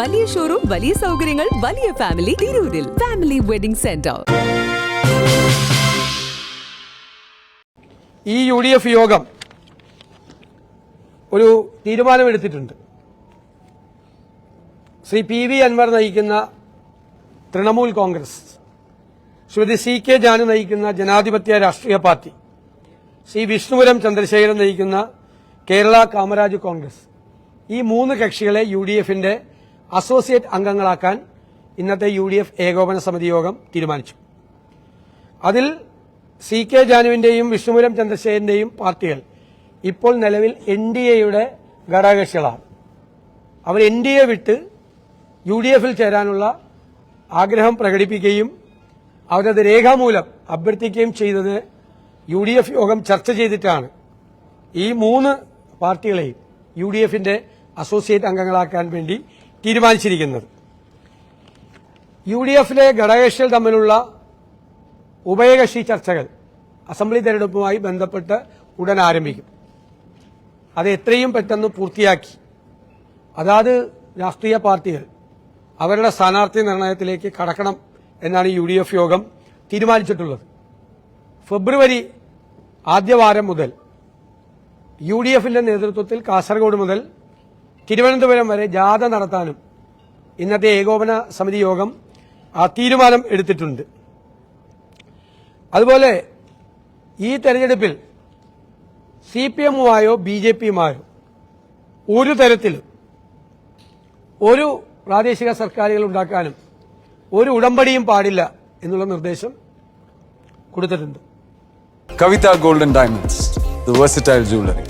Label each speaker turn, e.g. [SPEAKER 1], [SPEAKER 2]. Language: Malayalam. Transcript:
[SPEAKER 1] വലിയ ഷോറൂം വലിയ സൗകര്യങ്ങൾ വലിയ ഫാമിലി തിരൂരിൽ. ഫാമിലി വെഡിംഗ് സെന്റർ
[SPEAKER 2] ഈ യു ഡി എഫ് യോഗം ഒരു തീരുമാനമെടുത്തിട്ടുണ്ട്. ശ്രീ പി വി അൻവർ നയിക്കുന്ന Trinamool Congress Shrimati C K Janu നയിക്കുന്ന ജനാധിപത്യ രാഷ്ട്രീയ പാർട്ടി ശ്രീ വിഷ്ണുപുരം ചന്ദ്രശേഖരൻ നയിക്കുന്ന കേരള കാമരാജ് കോൺഗ്രസ്. ഈ മൂന്ന് കക്ഷികളെ യു ഡി എഫിന്റെ അസോസിയേറ്റ് അംഗങ്ങളാക്കാൻ ഇന്നത്തെ യു ഡി എഫ് ഏകോപന സമിതി യോഗം തീരുമാനിച്ചു. അതിൽ സി കെ ജാനുവിന്റെയും വിഷ്ണുപുരം ചന്ദ്രശേഖരന്റെയും പാർട്ടികൾ ഇപ്പോൾ നിലവിൽ എൻ ഡി എയുടെ ഘടകകക്ഷികളാണ്. അവർ എൻ ഡി എ വിട്ട് യു ഡി എഫിൽ ചേരാനുള്ള ആഗ്രഹം പ്രകടിപ്പിക്കുകയും അവരത് രേഖാമൂലം അഭ്യർത്ഥിക്കുകയും ചെയ്തത് യു ഡി എഫ് യോഗം ചർച്ച ചെയ്തിട്ടാണ്. ഈ മൂന്ന് പാർട്ടികളെയും യു ഡി എഫിന്റെ അസോസിയേറ്റ് അംഗങ്ങളാക്കാൻ വേണ്ടി തീരുമാനിച്ചിരിക്കുന്നത്. യു ഡി എഫിലെ ഘടകകക്ഷികൾ തമ്മിലുള്ള ഉഭയകക്ഷി ചർച്ചകൾ അസംബ്ലി തെരഞ്ഞെടുപ്പുമായി ബന്ധപ്പെട്ട് ഉടൻ ആരംഭിക്കും. അത് എത്രയും പെട്ടെന്ന് പൂർത്തിയാക്കി അതാത് രാഷ്ട്രീയ പാർട്ടികൾ അവരുടെ സ്ഥാനാർത്ഥി നിർണയത്തിലേക്ക് കടക്കണം എന്നാണ് യു ഡി എഫ് യോഗം തീരുമാനിച്ചിട്ടുള്ളത്. ഫെബ്രുവരി ആദ്യവാരം മുതൽ യു ഡി എഫിന്റെ നേതൃത്വത്തിൽ കാസർഗോഡ് മുതൽ തിരുവനന്തപുരം വരെ ജാഥ നടത്താനും ഇന്നത്തെ ഏകോപന സമിതി യോഗം ആ തീരുമാനം എടുത്തിട്ടുണ്ട് അതുപോലെ ഈ തെരഞ്ഞെടുപ്പിൽ സി പി എമ്മുമായോ ബി ജെ പിയുമായോ ഒരു തരത്തിലും ഒരു പ്രാദേശിക സർക്കാരുകൾ ഉണ്ടാക്കാനും ഒരു ഉടമ്പടിയും പാടില്ല എന്നുള്ള നിർദ്ദേശം കൊടുത്തിട്ടുണ്ട്
[SPEAKER 3] കവിത ഗോൾഡൻ ഡയമണ്ട്സ് jewelry.